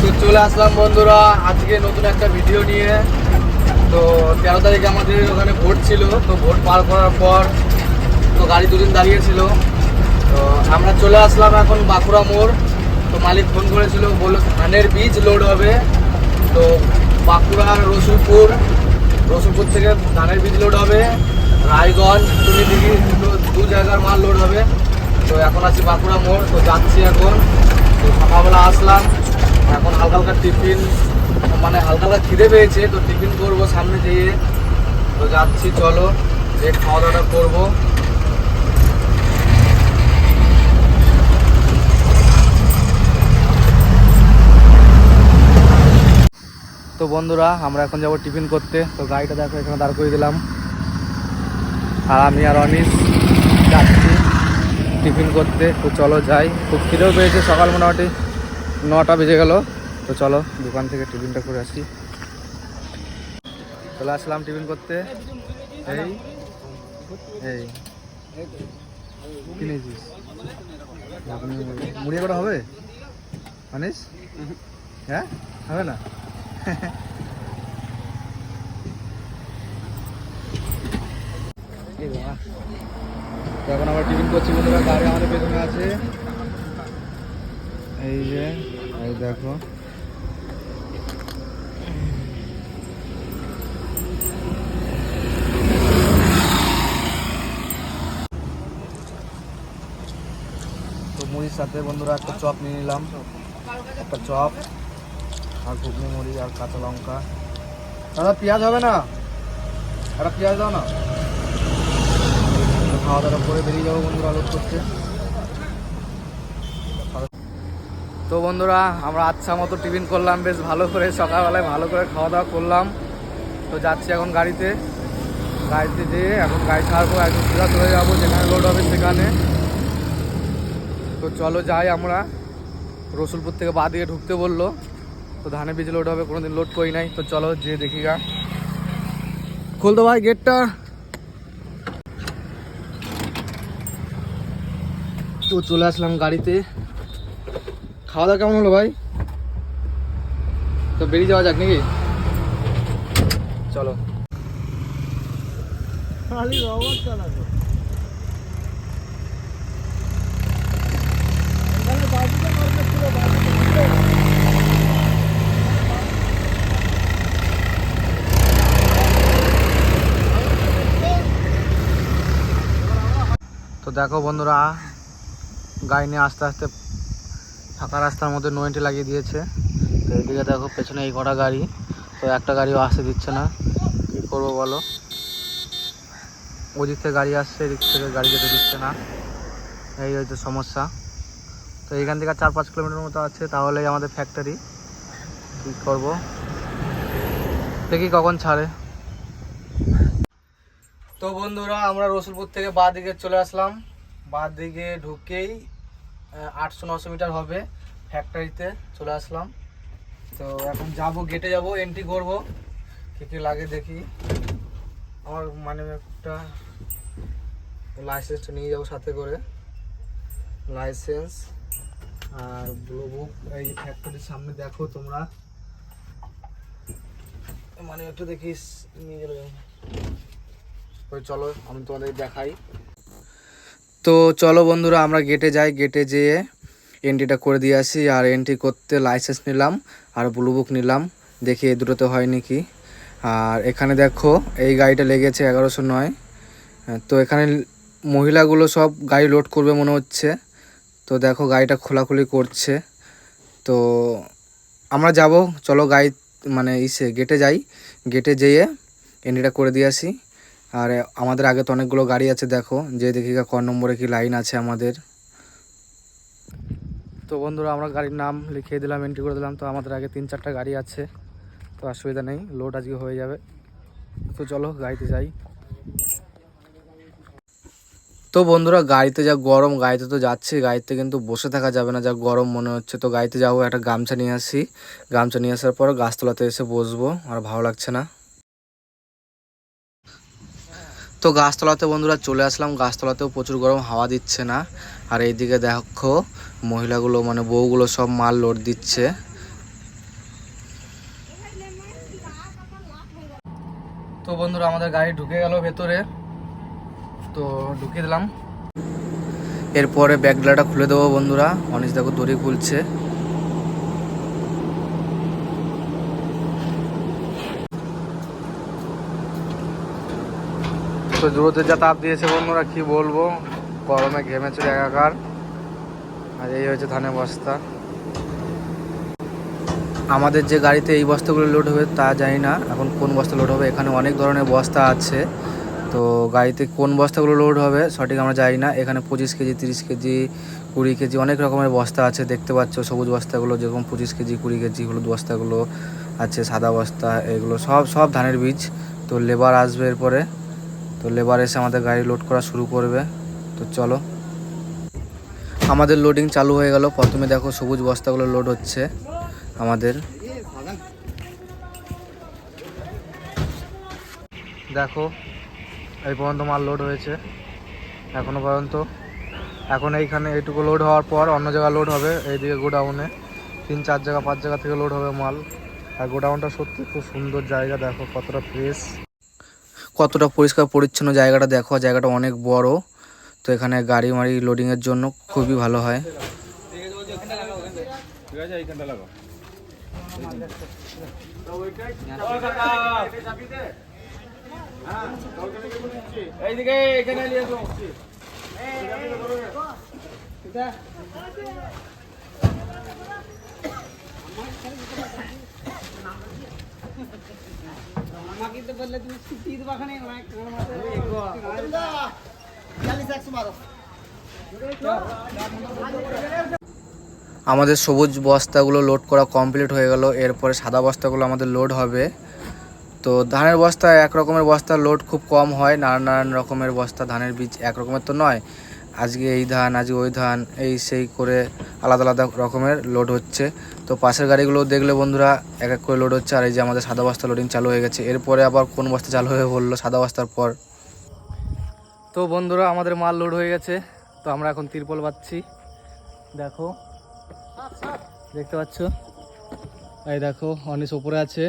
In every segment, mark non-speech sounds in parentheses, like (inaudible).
চলে আসলাম বন্ধুরা, আজকে নতুন একটা ভিডিও নিয়ে। তো তেরো তারিখে আমাদের ওখানে ভোট ছিল, তো ভোট পার করার পর তো গাড়ি দুদিন দাঁড়িয়েছিল। তো আমরা চলে আসলাম এখন বাঁকুড়া মোড়। তো মালিক ফোন করেছিল, বলল ধানের বীজ লোড হবে। তো বাঁকুড়া, রসুলপুর রসুলপুর থেকে ধানের বীজ লোড হবে। রায়গঞ্জ টুনিদিঘি দু জায়গার মাল লোড হবে। তো এখন আছি বাঁকুড়া মোড়, তো যাচ্ছি এখন। তো সকালবেলা আসলাম। এখন হালকা হালকা টিফিন মানে হালকা হালকা খিদে পেয়েছে, তো টিফিন করব সামনে যেয়ে তো যাচ্ছি, চলো, যে খাওয়া দাওয়াটা করব। তো বন্ধুরা, আমরা এখন যাব টিফিন করতে। তো গাড়িটা দেখো, এখানে দাঁড় করে দিলাম। আর আমি আর অনিস যাচ্ছি। টিফিন করতে, তো চলো যাই। খুব খিদেও পেয়েছে, সকাল মোটামুটি নটা বেজে গেল। তো চলো দোকান থেকে টিফিনটা করে আসি। চলে আসলাম টিফিন করতে। এই এই। কি নিয়েছিস? মুড়িয়ে কটা হবে? মানিস হ্যাঁ? হবে না? (laughs) এই বাবা। এখন আমরা টিফিন করছি বন্ধুরা গাড়ি আমাদের পেছনে আছে। এই যে, এই দেখো। তো মুড়ির সাথে বন্ধুরা একটা চপ নিয়ে নিলাম। একটা চপ, আর ঘুগনি, মুড়ি, আর কাঁচা লঙ্কা। দাদা, পেঁয়াজ হবে না? একটা পেঁয়াজ দাও না। খাওয়া দাওয়া করে বেরিয়ে যাব বন্ধুরা লোড করতে। তো বন্ধুরা, আমরা আচ্ছা মতো টিফিন করলাম, বেশ ভালো করে সকালবেলায় ভালো করে খাওয়া দাওয়া করলাম। তো যাচ্ছি এখন গাড়িতে। গাড়িতে যেয়ে এখন গাড়ি ছাড়বো, একদম সোজা চলে যাব, যেখানে লোড হবে সেখানে। তো চলো যাই আমরা। রসুলপুর থেকে বা দিয়ে ঢুকতে বলল। তো ধানে বীজ লোড হবে, কোনোদিন লোড করি নাই। তো চলো যে দেখি গা। খুল তো ভাই গেটটা তো চলে আসলাম গাড়িতে। খাওয়া দাওয়া কেমন হলো ভাই? তো বেরিয়ে যাওয়া যাক নাকি? চলো। তো দেখো বন্ধুরা গাড়ি নিয়ে আস্তে আস্তে ফাঁকা রাস্তার মধ্যে নোয়েন্টি লাগিয়ে দিয়েছে। তো এদিকে দেখো, পেছনে এই কটা গাড়ি। তো একটা গাড়িও আসতে দিচ্ছে না। কী করব বলো? ওদিক থেকে গাড়ি আসছে, এদিক থেকে গাড়ি যেতে দিচ্ছে না। এই হচ্ছে সমস্যা। তো এখান থেকে চার পাঁচ কিলোমিটার মতো আছে, তাহলেই আমাদের ফ্যাক্টরি কী করব? দেখি কখন ছাড়ে। তো বন্ধুরা, আমরা রসুলপুর থেকে বাঁ দিকে চলে আসলাম। বাঁ দিকে ঢুকেই আটশো নশো মিটার হবে ফ্যাক্টরিতে চলে আসলাম। তো এখন যাব গেটে যাব এন্ট্রি করব। কী কী লাগে দেখি। আমার মানে একটা লাইসেন্সটা নিয়ে যাব সাথে করে। লাইসেন্স আর ব্লু বুক এই ফ্যাক্টরির সামনে দেখো তোমরা। মানে একটু দেখিস নিয়ে গেলে। ওই চলো, আমি তোমাদের দেখাই। তো চলো বন্ধুরা, আমরা গেটে যাই। গেটে যেয়ে এন্ট্রিটা করে দিয়ে আসি আর এন্ট্রি করতে লাইসেন্স নিলাম আর ব্লু বুক নিলাম। দেখি এই দুটোতে হয় নাকি। আর এখানে দেখো, এই গাড়িটা লেগেছে এগারোশো নয়। তো এখানে মহিলাগুলো সব গাড়ি লোড করবে মনে হচ্ছে। তো দেখো, গাড়িটা খোলাখুলি করছে। তো আমরা যাব, চলো গাড়ি মানে ইসে গেটে যাই। গেটে যেয়ে এন্ট্রিটা করে দিয়ে আসি। আর আমাদের আগে তো অনেকগুলো গাড়ি আছে, দেখো। যে দেখি ক নম্বরে কি লাইন আছে আমাদের। তো বন্ধুরা, আমরা গাড়ির নাম লিখিয়ে দিলাম এন্ট্রি করে দিলাম। তো আমাদের আগে তিন চারটা গাড়ি আছে, তো অসুবিধা নেই লোড আজকে হয়ে যাবে। তো চলো, গাড়িতে যাই। তো বন্ধুরা, গাড়িতে যা গরম, গাড়িতে তো যাচ্ছি, গাড়িতে কিন্তু বসে থাকা যাবে না, যা গরম মনে হচ্ছে। তো গাড়িতে যাব, একটা গামছা নিয়ে আসি। গামছা নিয়ে আসার পর গাছতলাতে এসে বসবো, আর ভালো লাগছে না। তো গাছতলাতে বন্ধুরা চলে আসলাম। গাছতলাতেও প্রচুর গরম, হাওয়া দিচ্ছে না। আর এইদিকে দেখো, মহিলাগুলো মানে বউগুলো সব মাল লোড দিচ্ছে। তো বন্ধুরা, আমাদের গাড়ি ঢুকে গেল ভেতরে। তো ঢুকিয়ে দিলাম। এরপরে ব্যাগগুলাটা খুলে দেবো বন্ধুরা। অনিশ দেখো দড়ি খুলছে। তো দূরতে যা তাপ দিয়েছে বন্ধুরা, কি বলব? গরমে ঘেমে চলে একাকার। আর এই হয়েছে ধানের বস্তা। আমাদের যে গাড়িতে এই বস্তাগুলো লোড হবে তা জানি না, এখন কোন বস্তা লোড হবে? এখানে অনেক ধরনের বস্তা আছে। তো গাড়িতে কোন বস্তাগুলো লোড হবে সঠিক আমরা জানি না। এখানে পঁচিশ কেজি, তিরিশ কেজি, কুড়ি কেজি অনেক রকমের বস্তা আছে। দেখতে পাচ্ছ সবুজ বস্তাগুলো যেরকম পঁচিশ কেজি, কুড়ি কেজি হলুদ বস্তাগুলো আছে, সাদা বস্তা, এগুলো সব সব ধানের বীজ। তো লেবার আসবে এরপরে। তো লেবার এসে আমাদের গাড়ি লোড করা শুরু করবে। তো চলো। আমাদের লোডিং চালু হয়ে গেল। প্রথমে দেখো সবুজ বস্তাগুলো লোড হচ্ছে আমাদের। দেখো, এই পর্যন্ত মাল লোড হয়েছে। এখনও পর্যন্ত। এখন এইখানে এইটুকু লোড হওয়ার পর অন্য জায়গায় লোড হবে, এইদিকে গোডাউনে তিন, চার জায়গা, পাঁচ জায়গা থেকে লোড হবে মাল। আর গোডাউনটা সত্যি খুব সুন্দর জায়গা, দেখো কতটা ফ্রেশ কতটা পরিষ্কার পরিচ্ছন্ন জায়গাটা দেখো, জায়গাটা অনেক বড়। তো এখানে গাড়ি মাড়ি লোডিংয়ের জন্য খুবই ভালো হয়। আমাদের সবুজ বস্তাগুলো লোড করা কমপ্লিট হয়ে গেল, এরপরে সাদা বস্তাগুলো আমাদের লোড হবে। তো ধানের বস্তা এক রকমের বস্তা লোড খুব কম হয় নানান নানান রকমের বস্তা, ধানের বীজ এক রকমের তো নয়। আজকে এই ধান, আজকে ওই ধান, এই সেই করে আলাদা আলাদা রকমের লোড হচ্ছে। তো পাশের গাড়িগুলো দেখলে বন্ধুরা এক এক করে লোড হচ্ছে, আর এই যে আমাদের সাদা বস্তা লোডিং চালু হয়ে গেছে। এরপরে আবার কোন বস্তা চালু হয়ে বলল সাদা বস্তার পর। তো বন্ধুরা, আমাদের মাল লোড হয়ে গেছে। তো আমরা এখন তিরপল পাচ্ছি দেখো, দেখতে পাচ্ছ? এই দেখো, অনিশ ওপরে আছে,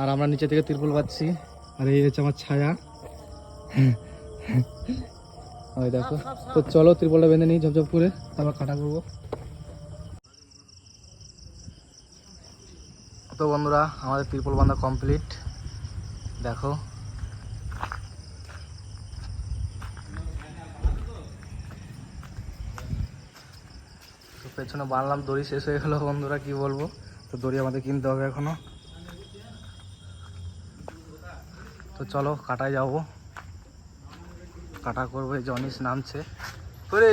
আর আমরা নিচে থেকে তিরপল পাচ্ছি আর এই হচ্ছে আমার ছায়া। ওই দেখো। তো চলো তিরপলটা বেঁধে নিই, ঝপঝপ করে, তারপর কাটা করব। তো বন্ধুরা, আমাদের তিরপল বাঁধা কমপ্লিট। দেখো। তো পেছনে বানলাম দড়ি শেষ হয়ে গেল। বন্ধুরা, কি বলব? তো দড়ি আমাদের কিনতে হবে এখনও। তো চলো, কাটায় যাব। কাটা করব এই জনিস নামছে। ওরে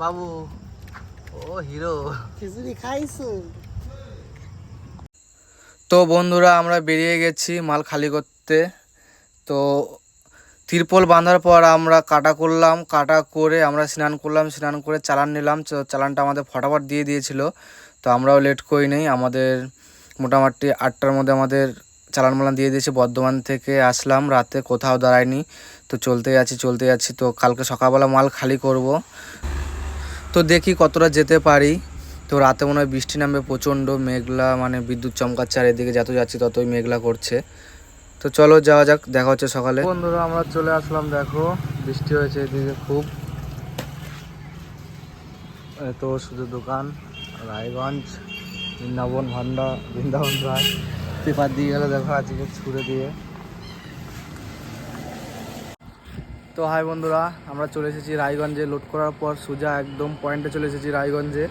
বাবু ও হিরো। খিচুড়ি খাইছো? তো বন্ধুরা আমরা বেরিয়ে গেছি মাল খালি করতে। তো তিরপল বাঁধার পর আমরা কাটা করলাম কাটা করে আমরা স্নান করলাম স্নান করে চালান নিলাম। তো চালানটা আমাদের ফটাফট দিয়ে দিয়েছিল। তো আমরাও লেট করি নেই আমাদের মোটামুটি আটটার মধ্যে আমাদের চালান মালান দিয়ে দিয়েছে। বর্ধমান থেকে আসলাম রাতে কোথাও দাঁড়ায়নি তো চলতে যাচ্ছি চলতে যাচ্ছি। তো কালকে সকালবেলা মাল খালি করব। তো দেখি কতটা যেতে পারি। তো রাতে মনে হয় বৃষ্টি নামবে, প্রচণ্ড মেঘলা মানে বিদ্যুৎ চমকাচ্ছে, আর এদিকে যত যাচ্ছি ততই মেঘলা করছে। তো চলো যাওয়া যাক, দেখা হচ্ছে সকালে। বন্ধুরা, আমরা চলে আসলাম, দেখো। বৃষ্টি হয়েছে এদিকে খুব। তো শুধু দোকান, রায়গঞ্জ, বৃন্দাবন ভান্ডা বৃন্দাবন রায়। পেপার দিয়ে গেলে দেখো, আজকে ছুড়ে দিয়ে। তো হাই বন্ধুরা, আমরা চলে এসেছি রায়গঞ্জে লোড করার পর সোজা একদম পয়েন্টে চলে এসেছি রায়গঞ্জে।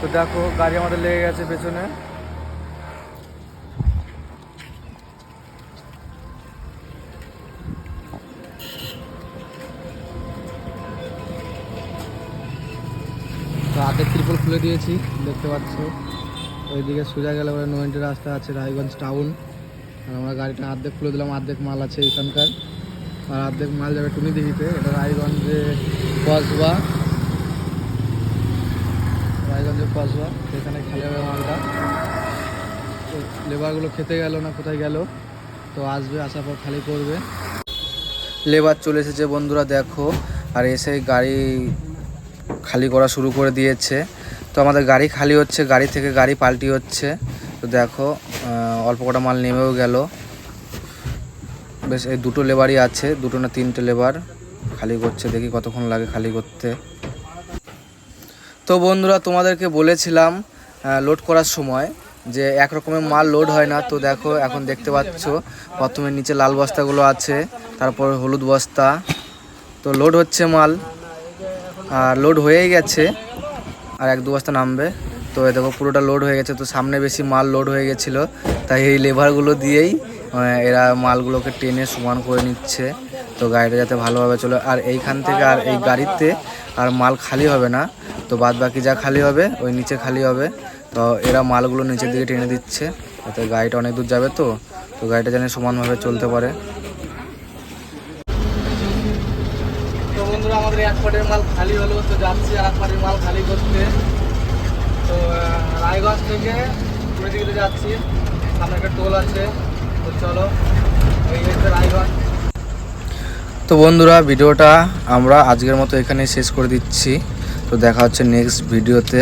তো দেখো, গাড়ি আমাদের লেগে গেছে পেছনে। হাতের ত্রিপল খুলে দিয়েছি, দেখতে পাচ্ছ। ওইদিকে সোজা গেলে নয়েন্টি রাস্তা আছে রায়গঞ্জ টাউন আর আমরা গাড়িটা অর্ধেক খুলে দিলাম অর্ধেক মাল আছে এখানকার। আর অর্ধেক মাল যাবে টুনি দিঘিতে এটা রায়গঞ্জে কসবা। রায়গঞ্জের কসবা এখানে খেলে হবে মালটা। লেবারগুলো খেতে গেল না, কোথায় গেল? তো আসবে, আসার পর খালি করবে। লেবার চলে এসেছে বন্ধুরা, দেখো। আর এসে গাড়ি খালি করা শুরু করে দিয়েছে। তো আমাদের গাড়ি খালি হচ্ছে, গাড়ি থেকে গাড়ি পাল্টি হচ্ছে। তো দেখো অল্প কটা মাল নেমেও গেল। বেশ, এই দুটো লেবারই আছে, দুটো না তিনটে লেবার। খালি করছে, দেখি কতক্ষণ লাগে খালি করতে। তো বন্ধুরা, তোমাদেরকে বলেছিলাম লোড করার সময় যে এক রকমের মাল লোড হয় না। তো দেখো, এখন দেখতে পাচ্ছ, প্রথমে নিচে লাল বস্তাগুলো আছে, তারপর হলুদ বস্তা। তো লোড হচ্ছে মাল, আর লোড হয়েই গেছে, আর এক দু বস্তা নামবে। তো দেখো, পুরোটা লোড হয়ে গেছে, তো সামনে বেশি মাল লোড হয়ে গেছিল, তাই এই লেবারগুলো দিয়েই এরা মালগুলোকে টেনে সমান করে নিচ্ছে। তো গাড়িটা যাতে ভালোভাবে চলে, আর এইখান থেকে আর এই গাড়িতে আর মাল খালি হবে না। তো বাদ বাকি যা খালি হবে, ওই নিচে খালি হবে। তো এরা মালগুলো নিচের দিকে টেনে দিচ্ছে। যাতে গাড়িটা অনেক দূর যাবে তো। তো গাড়িটা যেন সমানভাবে চলতে পারে। আমাদের এক পাটের মাল খালি হলো। তো যাচ্ছি আর এক পাটের মাল খালি করতে। তো রায়গঞ্জ থেকে যাচ্ছি। সামনে একটা টোল আছে। তো বন্ধুরা, ভিডিওটা আমরা আজকের মতো এখানে শেষ করে দিচ্ছি। তো দেখা হচ্ছে নেক্সট ভিডিওতে